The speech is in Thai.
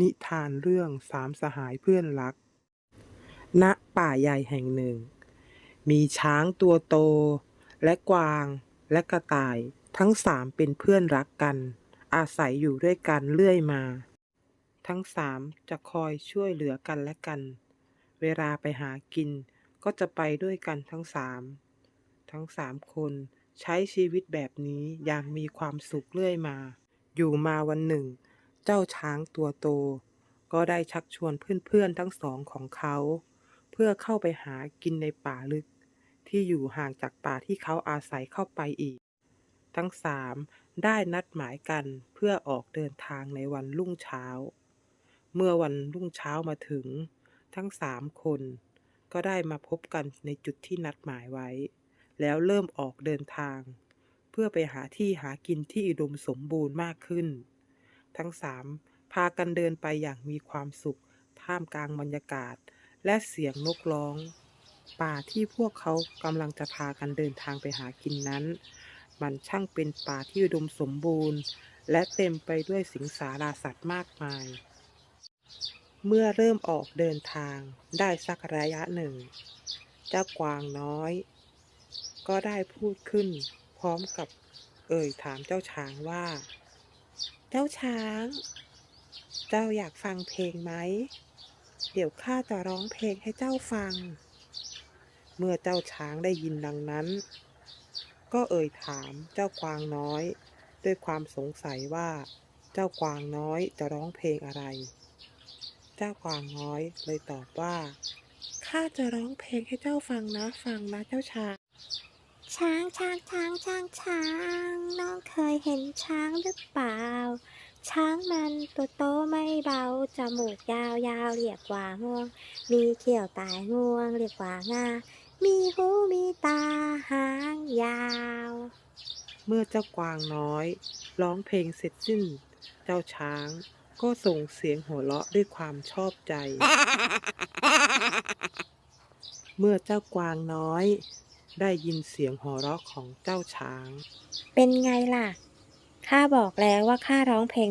นิทานเรื่องสามสหายเพื่อนรัก ณ ป่าใหญ่แห่งหนึ่ง มีช้างตัวโต และกวางและกระต่ายทั้งสามเป็นเพื่อนรักกัน อาศัยอยู่ด้วยกันเรื่อยมา ทั้งสามจะคอยช่วยเหลือกันและกัน เวลาไปหากินก็จะไปด้วยกันทั้งสาม ทั้งสามคนใช้ชีวิตแบบนี้อย่างมีความสุขเรื่อยมา อยู่มาวันหนึ่ง เจ้าช้างตัวโต ก็ได้ชักชวนเพื่อนๆทั้งสองของเขา เพื่อเข้าไปหากินในป่าลึก ที่อยู่ห่างจากป่าที่เขาอาศัยเข้าไปอีก ทั้งสามได้นัดหมายกันเพื่อออกเดินทางในวันรุ่งเช้า เมื่อวันรุ่งเช้ามาถึง ทั้งสามคนก็ได้มาพบกันในจุดที่นัดหมายไว้ แล้วเริ่มออกเดินทาง เพื่อไปหาที่หากินที่อุดมสมบูรณ์มากขึ้น ทั้งสามพากันเดินไปอย่างมีความสุข ท่ามกลางบรรยากาศ และเสียงนกร้อง ป่าที่พวกเขากำลังจะพากันเดินทางไปหากินนั้น มันช่างเป็นป่าที่อุดมสมบูรณ์ และเต็มไปด้วยสิงสาราสัตว์มากมาย เมื่อเริ่มออกเดินทางได้สักระยะหนึ่ง เจ้ากวางน้อย ก็ได้พูดขึ้นพร้อมกับเอ่ยถามเจ้าช้างว่า เจ้าช้าง เจ้าอยากฟังเพลงไหม เดี๋ยวข้าจะร้องเพลงให้เจ้าฟัง เมื่อเจ้าช้างได้ยินดังนั้น ก็เอ่ยถามเจ้ากวางน้อย ด้วยความสงสัยว่าเจ้ากวางน้อยจะร้องเพลงอะไร เจ้ากวางน้อยเลยตอบว่า ข้าจะร้องเพลงให้เจ้าฟังนะ ฟังนะเจ้าช้าง ช้างช้างช้างช้างช้างน้องเคยเห็นช้างหรือเปล่า ช้างมันตัวโตไม่เบาจมูกยาวยาวเรียกว่างวง มีเขี้ยวตายงวง เรียกว่างา มีหูมีตาหางยาว เมื่อเจ้ากวางน้อย ร้องเพลงเสร็จสิ้น เจ้าช้างก็ส่งเสียงหัวเราะด้วยความชอบใจ เมื่อเจ้ากวางน้อย ได้ยินเสียงหัวเราะของเจ้าช้าง เป็นไงล่ะ ข้าบอกแล้วว่าข้าร้องเพลง